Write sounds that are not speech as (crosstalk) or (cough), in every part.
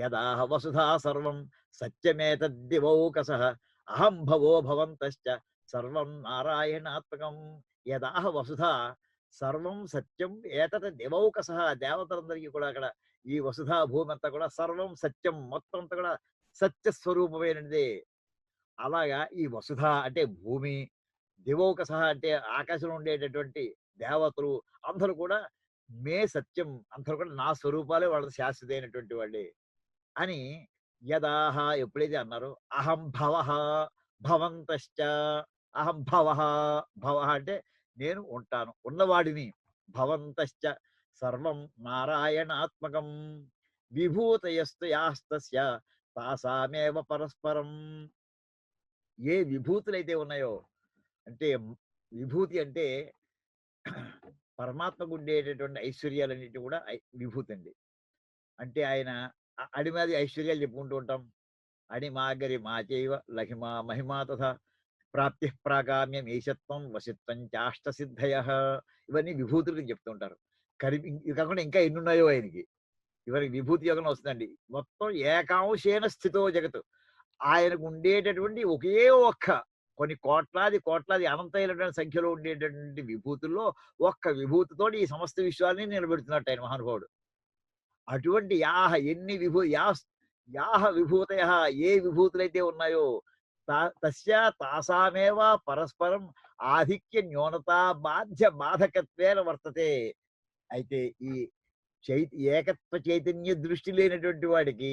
యదాహ వసుధా సర్వం సత్యమేతద్దివౌకస అహం భవో భవంతశ్చ సర్వం నారాయణాత్మకం. యదాహ వసుధ సర్వం సత్యం ఏతత్ దివౌకస దేవతలందరికీ కూడా అక్కడ ఈ వసుధా భూమి అంతా కూడా సర్వం సత్యం మొత్తం అంతా కూడా సత్య స్వరూపమైనది అలాగా ఈ వసుధ అంటే భూమి దివోకస అంటే ఆకాశంలో ఉండేటటువంటి దేవతలు అందరూ కూడా మే సత్యం అందరూ కూడా నా స్వరూపాలే వాళ్ళ శాశ్వతమైనటువంటి వాళ్ళే. అని యదాహ ఎప్పుడైతే అన్నారో అహం భవ భవంతశ్చ అహం భవ భవ అంటే నేను ఉంటాను ఉన్నవాడిని. భవంతశ్చ సర్వం నారాయణాత్మకం విభూతయస్తు యాస్తస్య తాసామేవ పరస్పరం. ఏ విభూతులైతే ఉన్నాయో అంటే విభూతి అంటే పరమాత్మకు ఉండేటటువంటి ఐశ్వర్యాలన్నిటి కూడా ఐ- విభూతి అండి. అంటే ఆయన అడిమాది ఐశ్వర్యాలు చెప్పుకుంటూ ఉంటాం. అడిమాగరి మాచైవ లహిమా మహిమా తథా ప్రాప్తి ప్రాగామ్యం ఈశత్వం వశిత్వం చాష్ట సిద్ధయ ఇవన్నీ విభూతులకి చెప్తూ ఉంటారు. కరి కాకుండా ఇంకా ఎన్ని ఉన్నాయో ఆయనకి. ఇవరికి విభూతి యోగం వస్తుందండి. మొత్తం ఏకాంశేన స్థితో జగత్ ఆయనకు ఉండేటటువంటి ఒకే ఒక్క కొన్ని కోట్లాది కోట్లాది అనంతైనటువంటి సంఖ్యలో ఉండేటటువంటి విభూతుల్లో ఒక్క విభూతితోటి ఈ సమస్త విశ్వాన్ని నిలబెడుతున్నట్టు ఆయన మహానుభావుడు. అటువంటి యాహ ఎన్ని విభూ యా యాహ విభూతయ ఏ విభూతులైతే ఉన్నాయో తా- తస్య తాసామేవ పరస్పరం ఆధిక్య న్యూనత బాధ్య బాధకత్వేన వర్తతే. అయితే ఈ చై ఏకత్వ చైతన్య దృష్టి లేనటువంటి వాడికి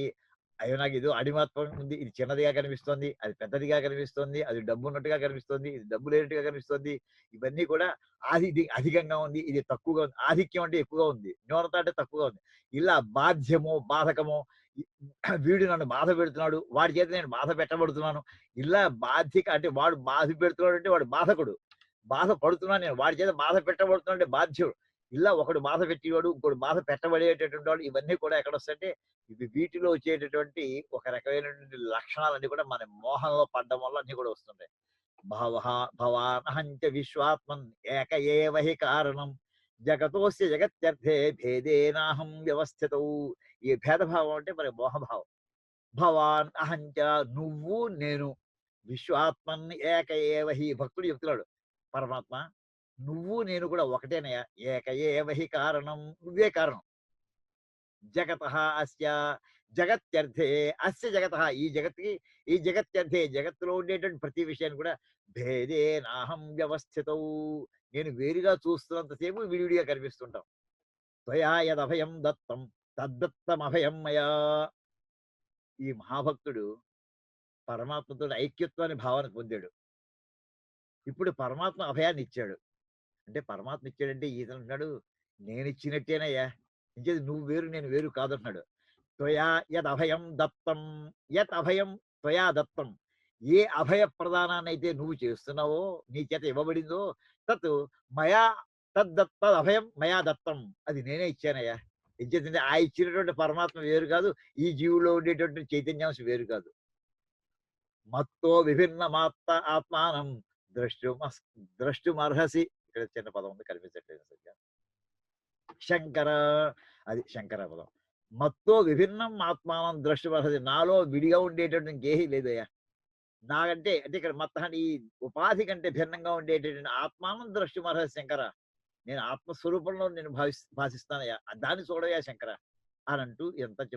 అయ్యో! నాకు ఇది అడిమాత్వం ఉంది. ఇది చిన్నదిగా కనిపిస్తోంది అది పెద్దదిగా కనిపిస్తోంది అది డబ్బు ఉన్నట్టుగా కనిపిస్తోంది ఇది డబ్బు లేనట్టుగా కనిపిస్తోంది. ఇవన్నీ కూడా ఆది ఇది అధికంగా ఉంది ఇది తక్కువగా ఉంది. ఆధిక్యం అంటే ఎక్కువగా ఉంది. న్యూనత అంటే తక్కువగా ఉంది. ఇలా బాధ్యము బాధకము (clears throat) వీడు నన్ను బాధ పెడుతున్నాడు వాడి చేత నేను బాధ పెట్టబడుతున్నాను. ఇలా బాధ్యక అంటే వాడు బాధ పెడుతున్నాడు అంటే వాడు బాధకుడు. బాధ పడుతున్నాను నేను వాడి చేత బాధ పెట్టబడుతున్నాడు అంటే బాధ్యుడు. ఇలా ఒకడు బాధ పెట్టేవాడు ఇంకోటి బాధ పెట్టబడేటటువంటి వాడు ఇవన్నీ కూడా ఎక్కడ వస్తాయంటే ఇవి వీటిలో వచ్చేటటువంటి ఒక రకమైనటువంటి లక్షణాలన్నీ కూడా మన మోహంలో పడ్డం వల్ల అన్ని కూడా వస్తుంటాయి. భవ అహంచ విశ్వాత్మన్ ఏక ఏవహి కారణం. జగతోస్య జగత్యర్థే భేదేనాహం వ్యవస్థిత. ఈ భేదభావం అంటే మరి మోహభావం. భవాన్ అహంచ నువ్వు నేను. విశ్వాత్మన్ ఏక ఏవహి భక్తుడు చెప్తున్నాడు పరమాత్మ నువ్వు నేను కూడా ఒకటేనయ్యా. ఏక ఏవహి కారణం? నువ్వే కారణం. జగత అస్య జగత్యర్థే. అస్య జగత. ఈ జగత్కి ఈ జగత్యర్థే జగత్తులో ఉండేటువంటి ప్రతి విషయాన్ని కూడా భేదే నాహం వ్యవస్థితౌ. నేను వేరుగా చూస్తున్నంతసేపు విడివిడిగా కనిపిస్తుంటాం. త్వయా యదభయం దత్తం తద్దత్తం అభయం మయా. ఈ మహాభక్తుడు పరమాత్మతో ఐక్యత్వాన్ని భావన పొందాడు. ఇప్పుడు పరమాత్మ అభయాన్ని ఇచ్చాడు. అంటే పరమాత్మ ఇచ్చాడంటే ఈతను అంటున్నాడు నేను ఇచ్చినట్టేనయ్యా. ఇంకేది నువ్వు వేరు నేను వేరు కాదంటున్నాడు. త్వయా యద్ అభయం దత్తం యత్ అభయం త్వయా దత్తం. ఏ అభయ ప్రదానాన్ని అయితే నువ్వు చేస్తున్నావో నీ చేత ఇవ్వబడిందో తత్ మయా తద్దత్త అభయం మయా దత్తం. అది నేనే ఇచ్చానయ్యా. ఇచ్చేదంటే ఆ ఇచ్చినటువంటి పరమాత్మ వేరు కాదు ఈ జీవులో ఉండేటువంటి చైతన్యాంశం వేరు కాదు. మత్తో విభిన్న మాత్త ఆత్మానం ద్రష్టు ద్రష్టుమర్హసి ఇక్కడ చిన్న పదం ఉంది? కనిపించట్లేదు సరిగ్గా. శంకర అది శంకర పదం. మత్తో విభిన్నం ఆత్మానం ద్రష్టుమర్హసి నాలో విడిగా ఉండేటటువంటి ఇంకేహీ లేదయ్యా. నాకంటే అంటే ఇక్కడ మత్త ఈ ఉపాధి కంటే భిన్నంగా ఉండేటటువంటి ఆత్మానం ద్రష్టుమర్హసి శంకర. నేను ఆత్మస్వరూపంలో నేను భావి భాషిస్తానయ్యా దాన్ని చూడయ్యా శంకర. అని అంటూ ఎంత